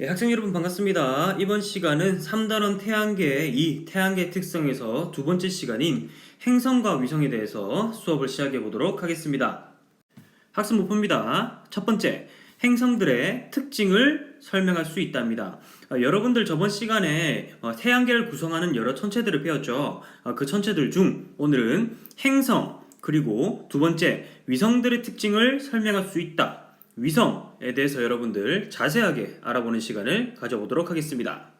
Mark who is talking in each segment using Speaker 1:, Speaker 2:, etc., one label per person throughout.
Speaker 1: 예, 학생 여러분 반갑습니다. 이번 시간은 3단원 태양계 이 태양계 특성에서 두 번째 시간인 행성과 위성에 대해서 수업을 시작해 보도록 하겠습니다. 학습 목표입니다. 첫 번째, 행성들의 특징을 설명할 수 있답니다. 어, 여러분들 저번 시간에 어, 태양계를 구성하는 여러 천체들을 배웠죠. 어, 그 천체들 중 오늘은 행성 그리고 두 번째 위성들의 특징을 설명할 수 있다. 위성에 대해서 여러분들 자세하게 알아보는 시간을 가져보도록 하겠습니다.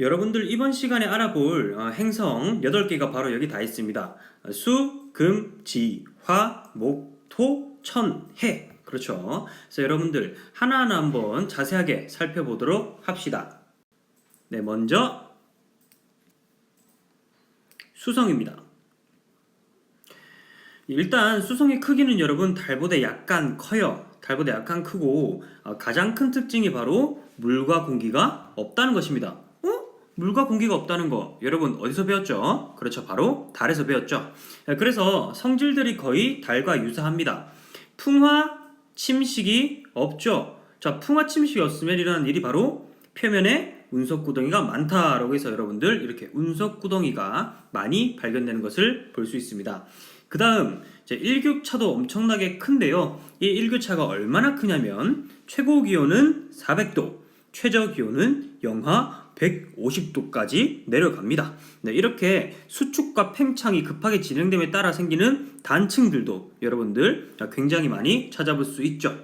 Speaker 1: 여러분들 이번 시간에 알아볼 어, 행성 8개가 바로 여기 다 있습니다. 어, 수, 금, 지, 화, 목, 토, 천, 해. 그렇죠. 그래서 여러분들 하나하나 한번 자세하게 살펴보도록 합시다. 네, 먼저 수성입니다. 일단 수성의 크기는 여러분 달보다 약간 커요. 달보다 약간 크고 어, 가장 큰 특징이 바로 물과 공기가 없다는 것입니다. 어? 물과 공기가 없다는 거 여러분 어디서 배웠죠? 그렇죠. 바로 달에서 배웠죠. 네, 그래서 성질들이 거의 달과 유사합니다. 풍화, 침식이 없죠. 자, 풍화 침식이 없으면 일어나는 일이 바로 표면에 운석 구덩이가 많다라고 해서 여러분들 이렇게 운석 구덩이가 많이 발견되는 것을 볼 수 있습니다. 그 다음 이제 일교차도 엄청나게 큰데요. 이 일교차가 얼마나 크냐면 최고 기온은 400도, 최저 기온은 영하 150도까지 내려갑니다. 네, 이렇게 수축과 팽창이 급하게 진행됨에 따라 생기는 단층들도 여러분들 굉장히 많이 찾아볼 수 있죠.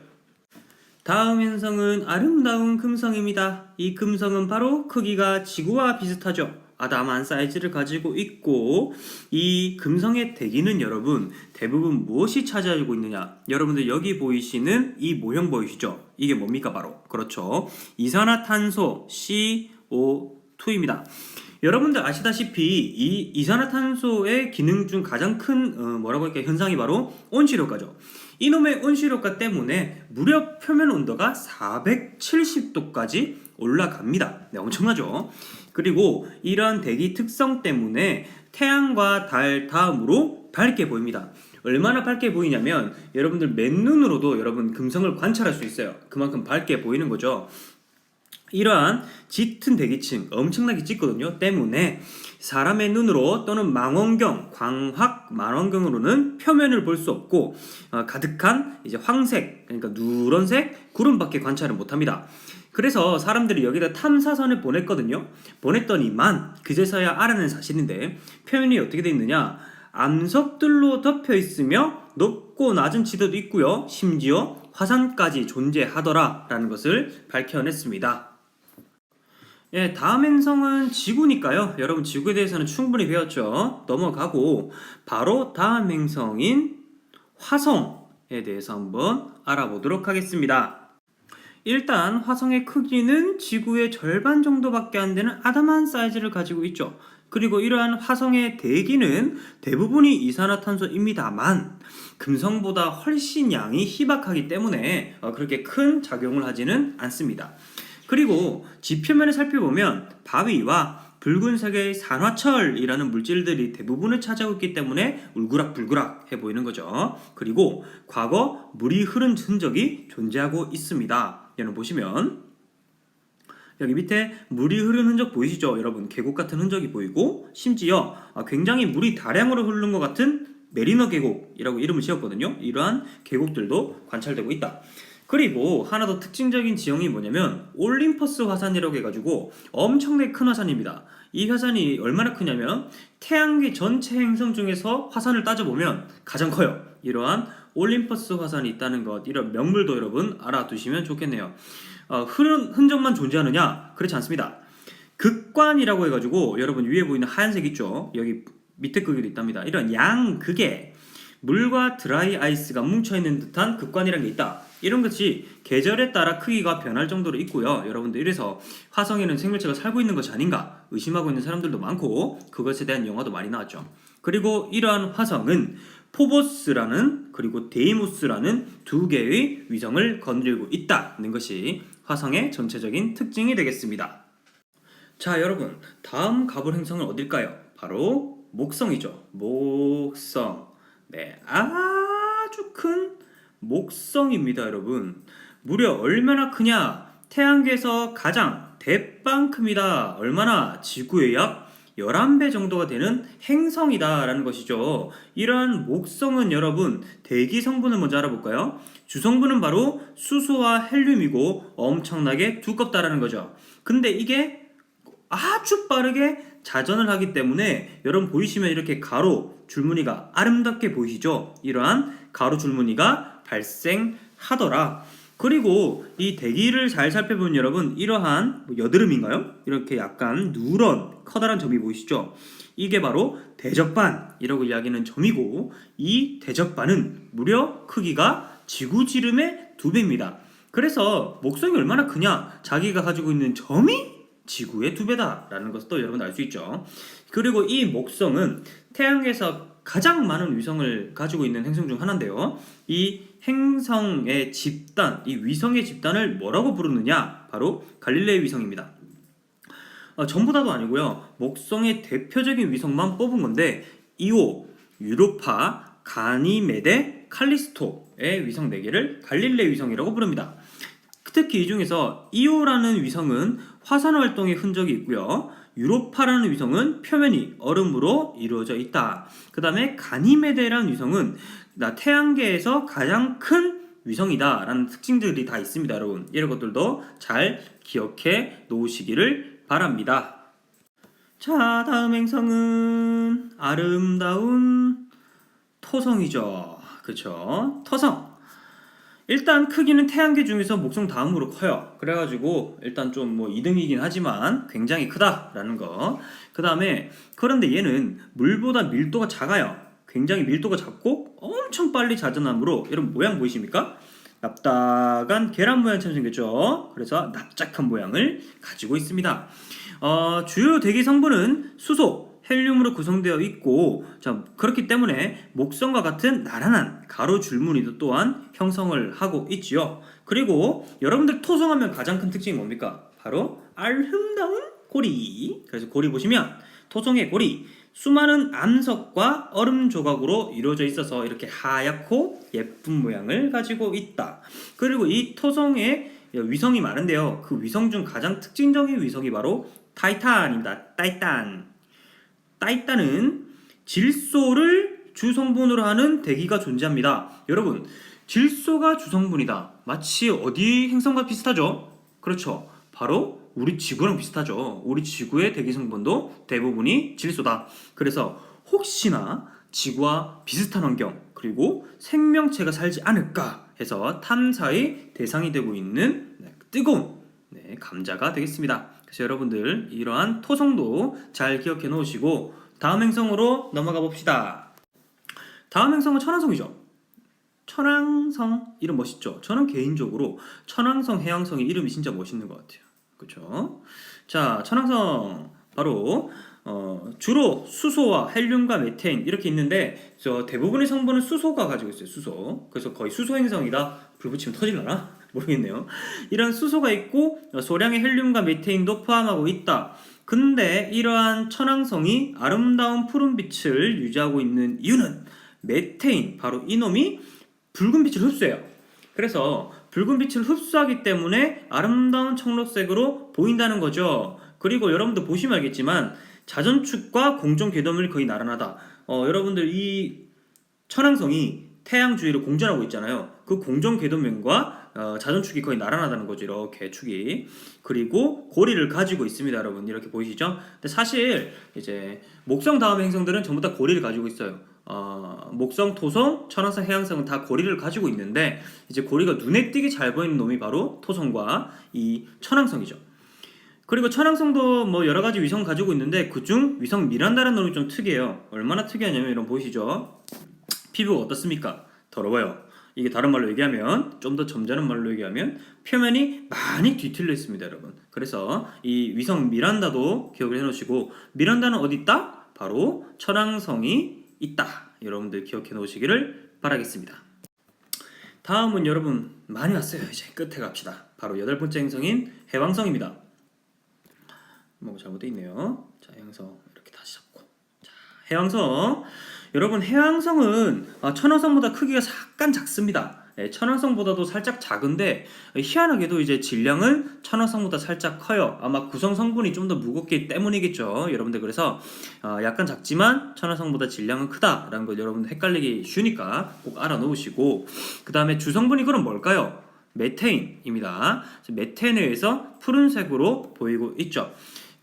Speaker 1: 다음 행성은 아름다운 금성입니다. 이 금성은 바로 크기가 지구와 비슷하죠. 아담한 사이즈를 가지고 있고 이 금성의 대기는 여러분 대부분 무엇이 차지하고 있느냐? 여러분들 여기 보이시는 이 모형 보이시죠? 이게 뭡니까 바로 그렇죠. 이산화탄소 CO2입니다. 여러분들 아시다시피 이 이산화탄소의 기능 중 가장 큰 어, 뭐라고 할까 현상이 바로 온실효과죠. 이놈의 온실효과 때문에 무려 표면 온도가 470도까지 올라갑니다. 네, 엄청나죠? 그리고 이러한 대기 특성 때문에 태양과 달 다음으로 밝게 보입니다. 얼마나 밝게 보이냐면 여러분들 맨눈으로도 여러분 금성을 관찰할 수 있어요. 그만큼 밝게 보이는 거죠. 이러한 짙은 대기층 엄청나게 짙거든요. 때문에 사람의 눈으로 또는 망원경, 광학 망원경으로는 표면을 볼 수 없고 어, 가득한 이제 황색 그러니까 누런색 구름밖에 관찰을 못합니다. 그래서 사람들이 여기다 탐사선을 보냈거든요. 보냈더니만 그제서야 알아낸 사실인데 표면이 어떻게 되어 있느냐? 암석들로 덮여 있으며 높고 낮은 지도도 있고요. 심지어 화산까지 존재하더라라는 것을 밝혀냈습니다. 예, 다음 행성은 지구니까요. 여러분 지구에 대해서는 충분히 배웠죠. 넘어가고 바로 다음 행성인 화성에 대해서 한번 알아보도록 하겠습니다. 일단 화성의 크기는 지구의 절반 정도밖에 안 되는 아담한 사이즈를 가지고 있죠. 그리고 이러한 화성의 대기는 대부분이 이산화탄소입니다만 금성보다 훨씬 양이 희박하기 때문에 어, 그렇게 큰 작용을 하지는 않습니다. 그리고 지표면을 살펴보면 바위와 붉은색의 산화철이라는 물질들이 대부분을 차지하고 있기 때문에 울그락불그락 해 보이는 거죠. 그리고 과거 물이 흐른 흔적이 존재하고 있습니다. 여러분 보시면 여기 밑에 물이 흐른 흔적 보이시죠? 여러분 계곡 같은 흔적이 보이고 심지어 굉장히 물이 다량으로 흐르는 것 같은 메리너 계곡이라고 이름을 지었거든요. 이러한 계곡들도 관찰되고 있다. 그리고 하나 더 특징적인 지형이 뭐냐면 올림퍼스 화산이라고 해가지고 엄청나게 큰 화산입니다. 이 화산이 얼마나 크냐면 태양계 전체 행성 중에서 화산을 따져보면 가장 커요. 이러한 올림퍼스 화산이 있다는 것, 이런 명물도 여러분 알아두시면 좋겠네요. 어, 흐른 흔적만 존재하느냐? 그렇지 않습니다. 극관이라고 해가지고 여러분 위에 보이는 하얀색 있죠? 여기 밑에 크기도 있답니다. 이런 양 극에 물과 드라이 아이스가 뭉쳐있는 듯한 극관이라는 게 있다. 이런 것이 계절에 따라 크기가 변할 정도로 있고요. 여러분들 이래서 화성에는 생물체가 살고 있는 것이 아닌가 의심하고 있는 사람들도 많고 그것에 대한 영화도 많이 나왔죠. 그리고 이러한 화성은 포보스라는 그리고 데이모스라는 두 개의 위성을 건드리고 있다는 것이 화성의 전체적인 특징이 되겠습니다. 자, 여러분, 다음 가볼 행성은 어딜까요? 바로 목성이죠. 목성. 네, 아주 큰 목성입니다, 여러분. 무려 얼마나 크냐? 태양계에서 가장 대빵 큽니다. 얼마나 지구의 약 11배 정도가 되는 행성이다라는 것이죠. 이러한 목성은 여러분 대기 성분을 먼저 알아볼까요? 주성분은 바로 수소와 헬륨이고 엄청나게 두껍다라는 거죠. 근데 이게 아주 빠르게 자전을 하기 때문에 여러분 보이시면 이렇게 가로 줄무늬가 아름답게 보이시죠? 이러한 가로 줄무늬가 발생하더라. 그리고 이 대기를 잘 살펴보면 여러분 이러한 뭐 여드름인가요? 이렇게 약간 누런 커다란 점이 보이시죠? 이게 바로 대적반이라고 이야기하는 점이고 이 대적반은 무려 크기가 지구지름의 두 배입니다. 그래서 목성이 얼마나 크냐? 자기가 가지고 있는 점이 지구의 두 배다라는 것도 여러분 알 수 있죠. 그리고 이 목성은 태양에서 가장 많은 위성을 가지고 있는 행성 중 하나인데요. 이 행성의 집단, 이 위성의 집단을 뭐라고 부르느냐? 바로 갈릴레이 위성입니다. 어, 전부 다도 아니고요. 목성의 대표적인 위성만 뽑은 건데 이오, 유로파, 가니메데, 칼리스토의 위성 4개를 갈릴레이 위성이라고 부릅니다. 특히 이 중에서 이오라는 위성은 화산 활동의 흔적이 있고요. 유로파라는 위성은 표면이 얼음으로 이루어져 있다. 그 다음에 가니메데라는 위성은 나 태양계에서 가장 큰 위성이다라는 특징들이 다 있습니다, 여러분. 이런 것들도 잘 기억해 놓으시기를 바랍니다. 자, 다음 행성은 아름다운 토성이죠. 그쵸? 토성. 일단 크기는 태양계 중에서 목성 다음으로 커요. 그래가지고 일단 좀 뭐 2등이긴 하지만 굉장히 크다라는 거. 그 다음에 그런데 얘는 물보다 밀도가 작아요. 굉장히 밀도가 작고 엄청 빨리 자전함으로 여러분 모양 보이십니까? 납작한 계란 모양처럼 생겼죠. 그래서 납작한 모양을 가지고 있습니다. 어, 주요 대기 성분은 수소, 헬륨으로 구성되어 있고 자, 그렇기 때문에 목성과 같은 나란한 가로 줄무늬도 또한 형성을 하고 있지요. 그리고 여러분들 토성하면 가장 큰 특징이 뭡니까? 바로 아름다운 고리. 그래서 고리 보시면 토성의 고리 수많은 암석과 얼음 조각으로 이루어져 있어서 이렇게 하얗고 예쁜 모양을 가지고 있다. 그리고 이 토성에 위성이 많은데요. 그 위성 중 가장 특징적인 위성이 바로 타이탄입니다. 타이탄. 타이탄은 질소를 주성분으로 하는 대기가 존재합니다. 여러분, 질소가 주성분이다. 마치 어디 행성과 비슷하죠? 그렇죠. 바로 우리 지구랑 비슷하죠. 우리 지구의 대기 성분도 대부분이 질소다. 그래서 혹시나 지구와 비슷한 환경 그리고 생명체가 살지 않을까 해서 탐사의 대상이 되고 있는 네, 뜨거운 네, 감자가 되겠습니다. 그래서 여러분들 이러한 토성도 잘 기억해 놓으시고 다음 행성으로 넘어가 봅시다. 다음 행성은 천왕성이죠. 천왕성 이름 멋있죠. 저는 개인적으로 천왕성 해왕성의 이름이 진짜 멋있는 것 같아요. 그렇죠? 자, 천왕성 바로 어, 주로 수소와 헬륨과 메테인 이렇게 있는데 저 대부분의 성분은 수소가 가지고 있어요. 수소. 그래서 거의 수소 행성이다. 불 붙이면 터질라나? 모르겠네요. 이런 수소가 있고 어, 소량의 헬륨과 메테인도 포함하고 있다. 근데 이러한 천왕성이 아름다운 푸른빛을 유지하고 있는 이유는 메테인 바로 이놈이 붉은 빛을 흡수해요. 그래서 붉은 빛을 흡수하기 때문에 아름다운 청록색으로 보인다는 거죠. 그리고 여러분들 보시면 알겠지만 자전축과 공전 궤도물이 거의 나란하다. 어, 여러분들 이 천왕성이 태양 주위를 공전하고 있잖아요. 그 공전 궤도면과 어, 자전축이 거의 나란하다는 거죠. 이렇게 축이. 그리고 고리를 가지고 있습니다, 여러분. 이렇게 보이시죠? 근데 사실 이제 목성 다음 행성들은 전부 다 고리를 가지고 있어요. 어, 목성, 토성, 천왕성, 해왕성은 다 고리를 가지고 있는데 이제 고리가 눈에 띄게 잘 보이는 놈이 바로 토성과 이 천왕성이죠. 그리고 천왕성도 뭐 여러 가지 위성 가지고 있는데 그중 위성 미란다라는 놈이 좀 특이해요. 얼마나 특이하냐면 이런 보이시죠? 피부가 어떻습니까? 더러워요. 이게 다른 말로 얘기하면 좀 더 점잖은 말로 얘기하면 표면이 많이 뒤틀려 있습니다, 여러분. 그래서 이 위성 미란다도 기억을 해놓으시고 미란다는 어디 있다? 바로 천왕성이 있다. 여러분들 기억해 놓으시기를 바라겠습니다. 다음은 여러분 많이 왔어요. 이제 끝에 갑시다. 바로 여덟 번째 행성인 해왕성입니다. 뭐 잘못돼 있네요. 자, 해왕성 이렇게 다시 잡고. 자, 해왕성. 여러분 해왕성은 아, 천왕성보다 크기가 약간 작습니다. 네, 천왕성보다도 살짝 작은데 희한하게도 이제 질량은 천왕성보다 살짝 커요. 아마 구성 성분이 좀 더 무겁기 때문이겠죠. 여러분들 그래서 어, 약간 작지만 천왕성보다 질량은 크다라는 걸 여러분들 헷갈리기 쉬우니까 꼭 알아놓으시고 그 다음에 주성분이 그럼 뭘까요? 메테인입니다. 메테인에 의해서 푸른색으로 보이고 있죠.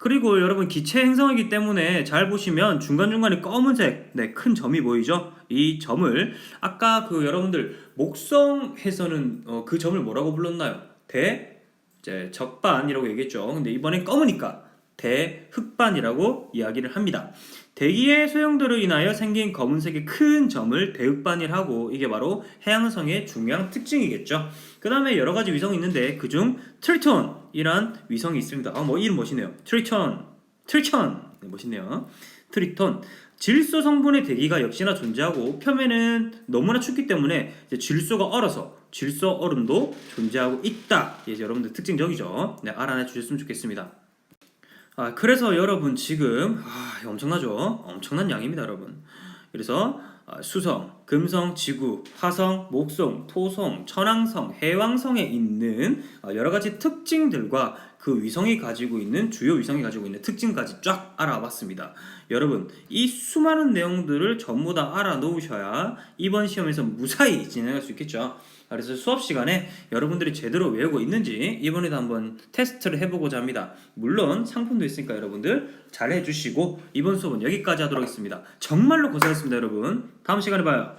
Speaker 1: 그리고 여러분 기체 행성이기 때문에 잘 보시면 중간중간에 검은색 네, 큰 점이 보이죠? 이 점을 아까 그 여러분들 목성에서는 어, 그 점을 뭐라고 불렀나요? 대 이제 적반이라고 얘기했죠. 근데 이번엔 검으니까 대흑반이라고 이야기를 합니다. 대기의 소용도로 인하여 생긴 검은색의 큰 점을 대흑반이라고 이게 바로 해양성의 중요한 특징이겠죠. 그 다음에 여러 가지 위성이 있는데 그중 트리톤이란 위성이 있습니다. 아, 뭐 이름 멋있네요. 트리톤, 트리톤 네, 멋있네요. 트리톤. 질소 성분의 대기가 역시나 존재하고 표면은 너무나 춥기 때문에 질소가 얼어서 질소 얼음도 존재하고 있다. 이제 여러분들 특징적이죠. 네, 알아내 주셨으면 좋겠습니다. 아, 그래서 여러분 지금 아, 엄청나죠? 엄청난 양입니다, 여러분. 그래서 아, 수성, 금성, 지구, 화성, 목성, 토성, 천왕성, 해왕성에 있는 아, 여러 가지 특징들과 그 위성이 가지고 있는 주요 위성이 가지고 있는 특징까지 쫙 알아봤습니다. 여러분, 이 수많은 내용들을 전부 다 알아놓으셔야 이번 시험에서 무사히 진행할 수 있겠죠. 그래서 수업 시간에 여러분들이 제대로 외우고 있는지 이번에도 한번 테스트를 해보고자 합니다. 물론 상품도 있으니까 여러분들 잘 해주시고 이번 수업은 여기까지 하도록 하겠습니다. 정말로 고생했습니다, 여러분. 다음 시간에 봐요.